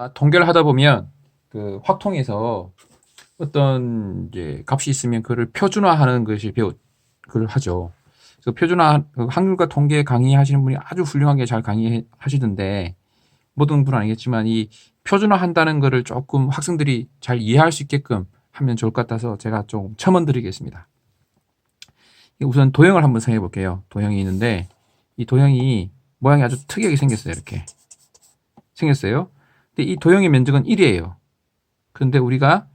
아, 통계를 하다 보면 그 확통에서 어떤 이제 값이 있으면 그를 표준화하는 것이 배우 그걸 하죠. 그래서 표준화 그 한글과 통계 강의하시는 분이 아주 훌륭하게 잘 강의하시던데 모든 분은 아니겠지만 이 표준화한다는 거를 조금 학생들이 잘 이해할 수 있게끔 하면 좋을 것 같아서 제가 좀 첨언드리겠습니다. 우선 도형을 한번 생각해 볼게요. 도형이 있는데 이 도형이 모양이 아주 특이하게 생겼어요. 이렇게 생겼어요. 근데 이 도형의 면적은 1이에요. 그런데 우리가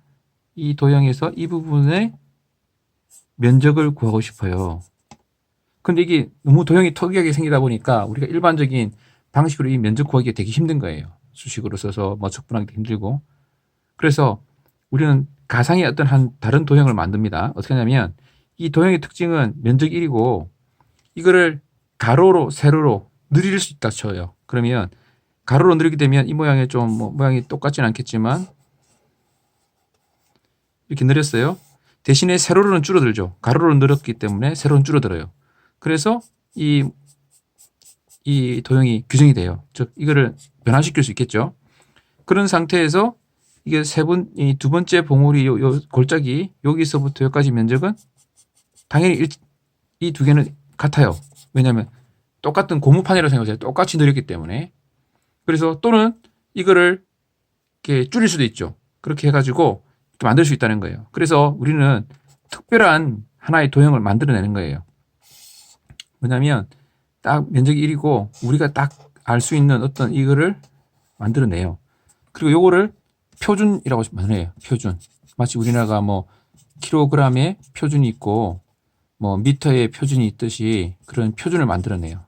이 도형에서 이 부분의 면적을 구하고 싶어요. 근데 이게 너무 도형이 특이하게 생기다 보니까 우리가 일반적인 방식으로 이 면적 구하기가 되게 힘든 거예요. 수식으로 써서 뭐 척분하기도 힘들고. 그래서 우리는 가상의 어떤 한 다른 도형을 만듭니다. 어떻게 하냐면 이 도형의 특징은 면적 1이고 이거를 가로로 세로로 늘릴 수 있다 쳐요. 그러면 가로로 늘리게 되면 이 모양이 좀 뭐 모양이 똑같지는 않겠지만 이렇게 늘렸어요. 대신에 세로로는 줄어들죠. 가로로 늘었기 때문에 세로는 줄어들어요. 그래서 이, 이 도형이 규정이 돼요. 즉, 이거를 변화시킬 수 있겠죠. 그런 상태에서 이게 세 번, 이 두 번째 봉우리 요, 요 골짜기 여기서부터 여기까지 면적은 당연히 이 두 개는 같아요. 왜냐하면 똑같은 고무판이라고 생각하세요. 똑같이 늘렸기 때문에. 그래서 또는 이거를 이렇게 줄일 수도 있죠. 그렇게 해가지고 만들 수 있다는 거예요. 그래서 우리는 특별한 하나의 도형을 만들어내는 거예요. 뭐냐면 딱 면적이 1이고 우리가 딱 알 수 있는 어떤 이거를 만들어내요. 그리고 요거를 표준이라고 말해요. 표준. 마치 우리나라가 뭐 킬로그램의 표준이 있고 뭐 미터의 표준이 있듯이 그런 표준을 만들어내요.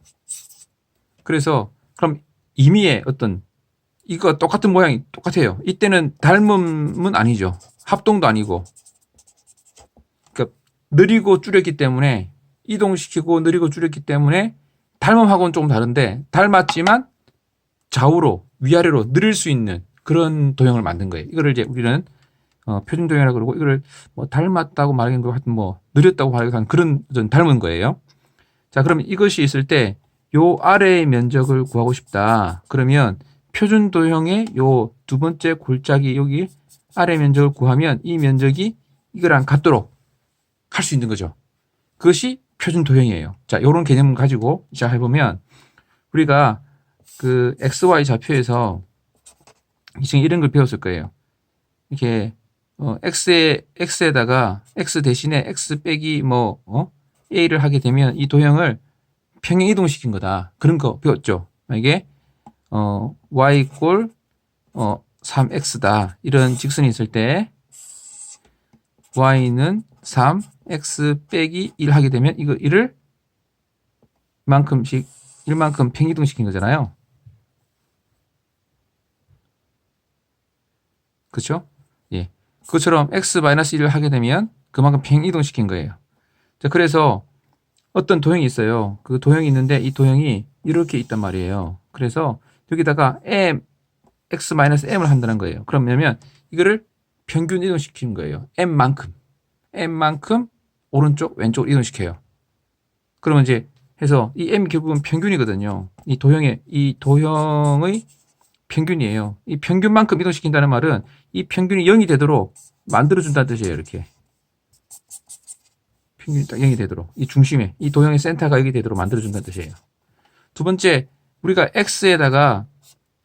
그래서 그럼 임의의 어떤 이거 똑같은 모양이 똑같아요. 이때는 닮음은 아니죠. 합동도 아니고. 그러니까 느리고 줄였기 때문에 이동시키고 느리고 줄였기 때문에 닮음하고는 조금 다른데 닮았지만 좌우로 위아래로 느릴 수 있는 그런 도형을 만든 거예요. 이거를 이제 우리는 어, 표준 도형이라고 그러고 이거를 뭐 닮았다고 말하는 거 하여튼 뭐 느렸다고 하는 그런 좀 닮은 거예요. 자, 그럼 이것이 있을 때 요 아래의 면적을 구하고 싶다. 그러면 표준 도형의 요 두 번째 골짜기 여기 아래 면적을 구하면 이 면적이 이거랑 같도록 할 수 있는 거죠. 그것이 표준 도형이에요. 자, 요런 개념을 가지고 자 해보면 우리가 그 XY 좌표에서 이층 이런 걸 배웠을 거예요. 이렇게 어, x에 x에다가 x 대신에 x 빼기 뭐 어? a를 하게 되면 이 도형을 평행 이동시킨 거다. 그런 거 배웠죠. 만약에 어, y 꼴 어, 3x다. 이런 직선이 있을 때 y는 3, x 빼기 1 하게 되면 이거 1을 만큼씩 1만큼 평이동 시킨 거잖아요. 그렇죠? 예. 그것처럼 x-1을 하게 되면 그만큼 평이동 시킨 거예요. 자, 그래서 어떤 도형이 있어요. 그 도형이 있는데 이 도형이 이렇게 있단 말이에요. 그래서 여기다가 m, x-m을 한다는 거예요. 그러면 이거를 평균 이동시키는 거예요. m만큼. m만큼 오른쪽, 왼쪽 이동시켜요. 그러면 이제 해서 이 m 결국은 평균이거든요. 이 도형의, 이 도형의 평균이에요. 이 평균만큼 이동시킨다는 말은 이 평균이 0이 되도록 만들어준다는 뜻이에요. 이렇게. 평균이 딱 0이 되도록. 이 중심에, 이 도형의 센터가 0이 되도록 만들어준다는 뜻이에요. 두 번째, 우리가 x에다가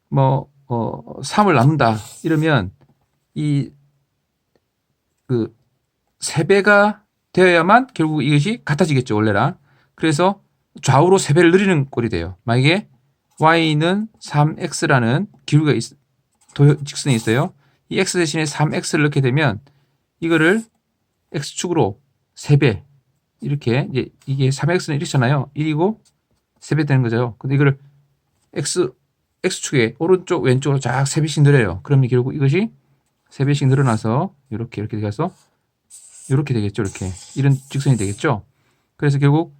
뭐, 어, 3을 나눈다. 이러면 이, 그, 3배가 되어야만 결국 이것이 같아지겠죠. 원래랑. 그래서 좌우로 3배를 늘리는 꼴이 돼요. 만약에 y는 3x라는 기울기가 있, 도, 직선이 있어요. 이 x 대신에 3x를 넣게 되면 이거를 x축으로 3배 이렇게 이제 이게 3x는 1이잖아요. 1이고 3배 되는 거죠. 근데 이거를 x x축에 오른쪽 왼쪽으로 쫙 3배씩 늘어요. 그러면 결국 이것이 3배씩 늘어나서 이렇게 이렇게 돼서 이렇게 되겠죠. 이렇게 이런 직선이 되겠죠. 그래서 결국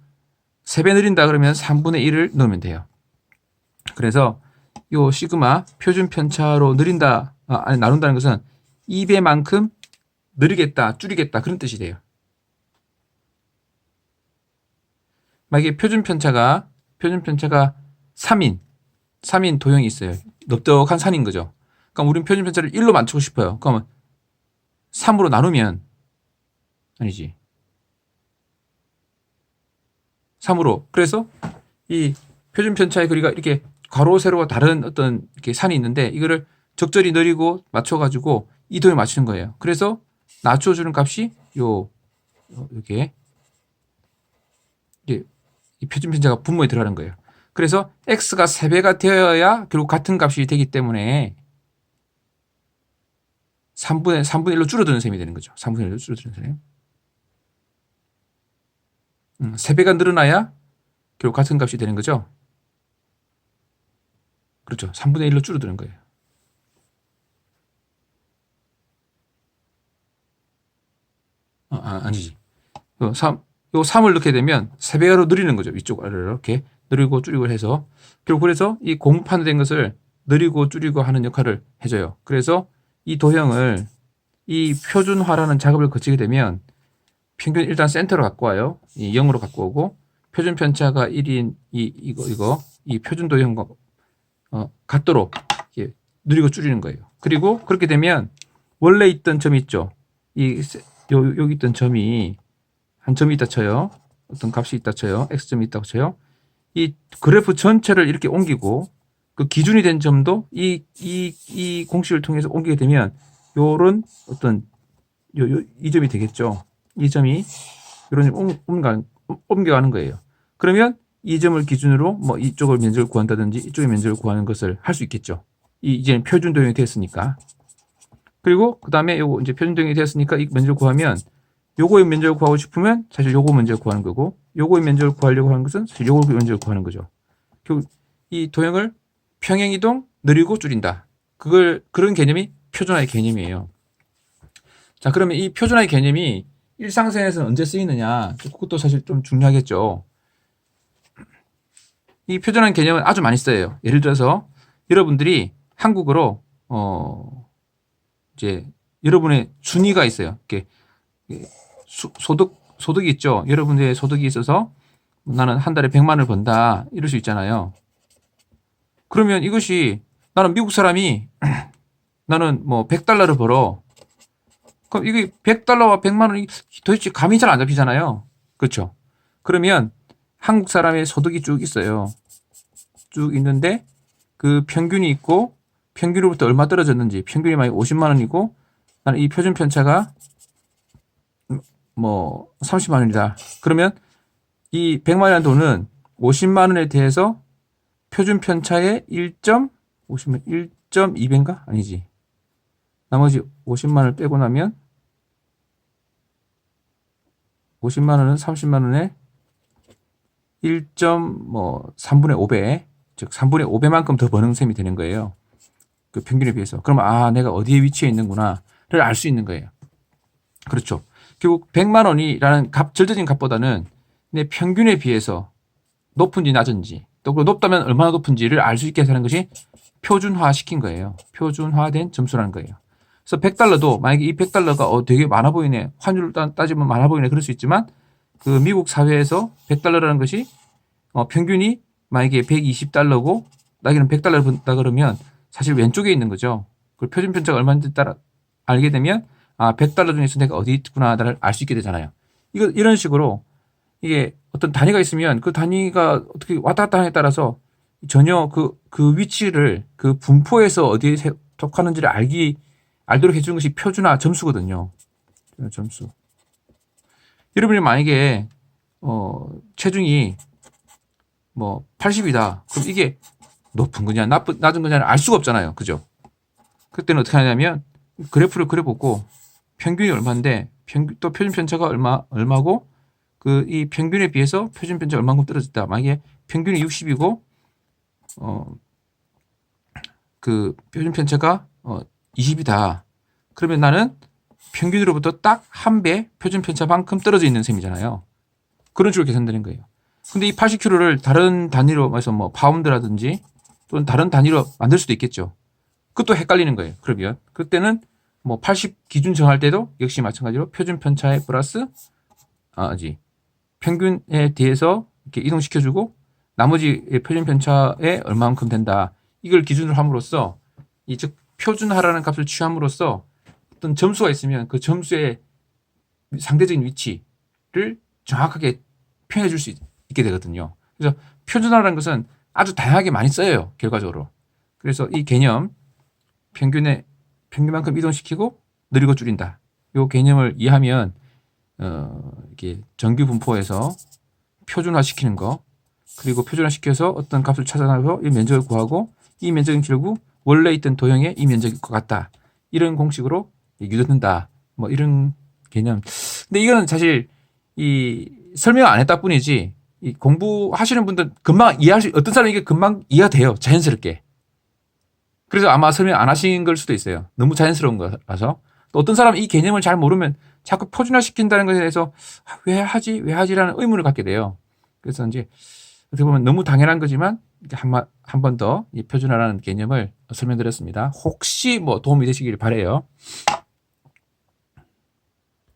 3배 늘린다 그러면 3분의 1을 넣으면 돼요. 그래서 요 시그마 표준 편차로 느린다 아, 아니 나눈다는 것은 2배만큼 느리겠다 줄이겠다 그런 뜻이 돼요. 만약에 표준 편차가 표준 편차가 3인 3인 도형이 있어요. 넓적한 산인 거죠. 그러니까 우리는 표준 편차를 1로 맞추고 싶어요. 그러면 3으로 나누면 아니지. 3으로. 그래서 이 표준 편차의 거리가 이렇게 가로 세로가 다른 어떤 이렇게 산이 있는데 이거를 적절히 느리고 맞춰 가지고 이도에 맞추는 거예요. 그래서 낮춰 주는 값이 요 요- 이렇게 이게 이 표준 편차가 분모에 들어가는 거예요. 그래서 x가 3배가 되어야 결국 같은 값이 되기 때문에 3분의 3분의 1로 줄어드는 셈이 되는 거죠. 3분의 1로 줄어드는 셈. 음, 3배가 늘어나야 결국 같은 값이 되는 거죠. 그렇죠. 3분의 1로 줄어드는 거예요. 아, 아, 아니지. 요 3, 요 3을 넣게 되면 3배가로 늘리는 거죠. 위쪽 아래로 이렇게 늘리고 줄이고 해서 결국 그래서 이 공판된 것을 느리고 줄이고 하는 역할을 해줘요. 그래서 이 도형을 이 표준화라는 작업을 거치게 되면 평균 일단 센터로 갖고 와요. 이 0으로 갖고 오고 표준 편차가 1인 이 이거 이거 이 표준 도형과 어, 같도록 이렇게 느리고 줄이는 거예요. 그리고 그렇게 되면 원래 있던 점이 있죠. 이 세- 요, 여기 있던 점이 한 점이 있다 쳐요. 어떤 값이 있다 쳐요. x점이 있다고 쳐요. 이 그래프 전체를 이렇게 옮기고 그 기준이 된 점도 이, 이, 이 공식을 통해서 옮기게 되면 요런 어떤 요, 요, 이 점이 되겠죠. 이 점이 요런 옮겨가는 거예요. 그러면 이 점을 기준으로 뭐 이쪽을 면적을 구한다든지 이쪽의 면적을 구하는 것을 할 수 있겠죠. 이 이제는 표준 도형이 됐으니까. 그리고 그 다음에 요거 이제 표준 도형이 됐으니까 이 면적을 구하면 요거의 면적을 구하고 싶으면 사실 요거 면적을 구하는 거고 요거의 면적을 구하려고 하는 것은 사실 요거 면적을 구하는 거죠. 이 도형을 평행 이동 느리고 줄인다. 그걸 그런 개념이 표준화의 개념이에요. 자, 그러면 이 표준화의 개념이 일상생활에서는 언제 쓰이느냐? 그것도 사실 좀 중요하겠죠. 이 표준화의 개념은 아주 많이 써요. 예를 들어서 여러분들이 한국어로 어 이제 여러분의 순위가 있어요. 이렇게 수- 소득 소득이 있죠. 여러분의 소득이 있어서 나는 한 달에 100만 원을 번다. 이럴 수 있잖아요. 그러면 이것이 나는 미국 사람이 나는 뭐 100달러를 벌어. 그럼 이게 100달러와 100만 원이 도대체 감이 잘 안 잡히잖아요. 그렇죠? 그러면 한국 사람의 소득이 쭉 있어요. 쭉 있는데 그 평균이 있고 평균으로부터 얼마 떨어졌는지 평균이 만약 50만 원이고 나는 이 표준 편차가 뭐 30만 원이다. 그러면 이 100만 원이라는 돈은 50만 원에 대해서 표준 편차의 1. 50만 1.2배인가? 아니지. 나머지 50만 원을 빼고 나면 50만 원은 30만 원에 1. 뭐 3분의 5배, 즉 3분의 5배만큼 더 버는 셈이 되는 거예요. 그 평균에 비해서. 그러면 아, 내가 어디에 위치해 있는구나를 알 수 있는 거예요. 그렇죠. 결국 100만 원이라는 값, 절대적인 값보다는 내 평균에 비해서 높은지 낮은지 또 그 높다면 얼마나 높은지를 알 수 있게 하는 것이 표준화 시킨 거예요. 표준화된 점수라는 거예요. 그래서 100달러도 만약에 이 100달러가 어 되게 많아 보이네. 환율 따- 따지면 많아 보이네. 그럴 수 있지만 그 미국 사회에서 100달러라는 것이 어 평균이 만약에 120달러고 나에게는 100달러를 번다 그러면 사실 왼쪽에 있는 거죠. 그 표준 편차가 얼마인지 따라 알게 되면 아 100달러 중에서 내가 어디 있구나를 알 수 있게 되잖아요. 이거 이런 식으로 이게 어떤 단위가 있으면 그 단위가 어떻게 왔다 갔다 하냐에 따라서 전혀 그, 그 위치를 그 분포에서 어디에 세- 속하는지를 알기, 알도록 해주는 것이 표준화 점수거든요. 점수. 여러분이 만약에, 어, 체중이 뭐 80이다. 그럼 이게 높은 거냐, 나쁜, 낮은 거냐를 알 수가 없잖아요. 그죠? 그때는 어떻게 하냐면 그래프를 그려보고 평균이 얼마인데 평균, 또 표준 편차가 얼마, 얼마고 그 이 평균에 비해서 표준 편차 얼마큼 떨어졌다. 만약에 평균이 60이고 어 그 표준 편차가 어 20이다. 그러면 나는 평균으로부터 딱 한 배 표준 편차만큼 떨어져 있는 셈이잖아요. 그런 식으로 계산되는 거예요. 근데 이 80kg를 다른 단위로 해서 뭐 파운드라든지 또는 다른 단위로 만들 수도 있겠죠. 그것도 헷갈리는 거예요. 그러면 그때는 뭐 80 기준 정할 때도 역시 마찬가지로 표준 편차에 플러스 아지 평균에 대해서 이렇게 이동시켜주고 나머지 표준 편차에 얼마만큼 된다. 이걸 기준으로 함으로써 이 즉 표준화라는 값을 취함으로써 어떤 점수가 있으면 그 점수의 상대적인 위치를 정확하게 표현해 줄 수 있게 되거든요. 그래서 표준화라는 것은 아주 다양하게 많이 쓰여요. 결과적으로. 그래서 이 개념 평균의 평균만큼 이동시키고 느리고 줄인다. 요 개념을 이해하면 어 이게 정규 분포에서 표준화 시키는 거 그리고 표준화 시켜서 어떤 값을 찾아내서 이 면적을 구하고 이 면적은 결국 원래 있던 도형의 이 면적일 것 같다. 이런 공식으로 유도된다. 뭐 이런 개념. 근데 이거는 사실 이 설명 안 했다 뿐이지 이 공부하시는 분들 금방 이해할 수 어떤 사람이 이게 금방 이해가 돼요. 자연스럽게. 그래서 아마 설명 안 하신 걸 수도 있어요. 너무 자연스러운 거라서. 또 어떤 사람은 이 개념을 잘 모르면 자꾸 표준화 시킨다는 것에 대해서 아, 왜 하지? 왜 하지라는 의문을 갖게 돼요. 그래서 이제 어떻게 보면 너무 당연한 거지만 한번 더 이 표준화라는 개념을 설명드렸습니다. 혹시 뭐 도움이 되시길 바래요.